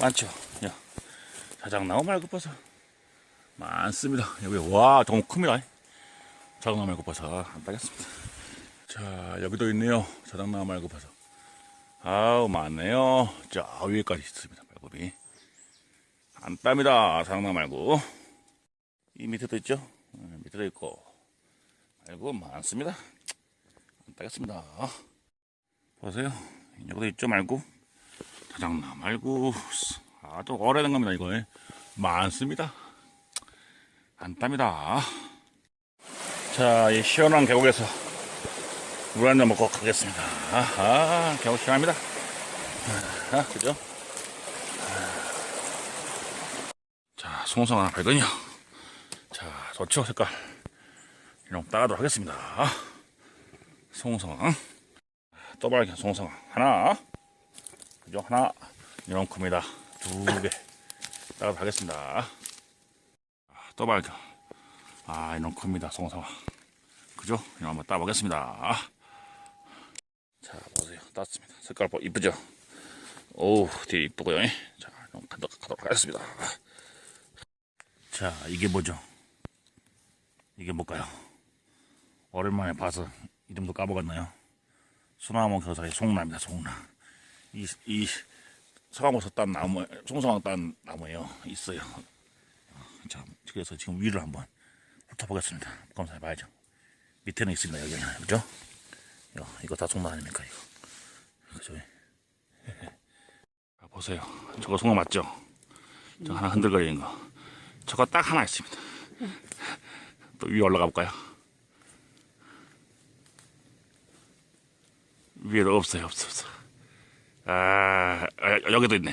많죠. 야, 자작나무 말고버섯 많습니다. 여기 와 너무 큽니다. 자작나무 말고버섯 안 따겠습니다. 자 여기도 있네요. 자작나무 말고버섯. 아우 많네요. 저 위에까지 있습니다. 말고비 안 땁니다. 자작나무 말고 이 밑에도 있죠. 네, 밑에도 있고 말고 많습니다. 안 따겠습니다. 보세요. 여기도 있죠 말고. 자장나 말고 아주 오래된 겁니다 이거. 많습니다. 안 땁니다. 자 이 시원한 계곡에서 물 한 잔 먹고 가겠습니다. 아하 계곡 시원합니다. 아, 그죠? 자 송송 하나 발견이요. 자 좋죠 색깔 이런 거 따가도록 하겠습니다. 송송 또 발견 송송 하나 그죠? 하나, 이런 큽니다. 두 개. 따라 가겠습니다. 아, 또 발견. 아, 이런 큽니다. 송성아. 그죠? 이런 한번 따보겠습니다. 자, 보세요. 땄습니다. 색깔 보, 이쁘죠? 오우, 되게 이쁘고요. 자, 이런 가도록, 하겠습니다. 자, 이게 뭐죠? 이게 뭘까요? 오랜만에 봐서 이름도 까먹었나요? 소나무 겨자의 송나입니다, 송나. 이, 이 서강버섯 딴 나무, 송성황 딴 나무예요. 있어요. 어, 자, 그래서 지금 위를 한번 훑어보겠습니다. 검사해 봐야죠. 밑에는 있습니다. 여기는. 그죠? 이거, 이거 다 송나 아닙니까? 이거. 그죠? 자, 보세요. 저거 송어 맞죠? 저 하나 흔들거리는 거. 저거 딱 하나 있습니다. 또 위에 올라가 볼까요? 위에도 없어요. 없어, 없어. 아, 아, 여기도 있네.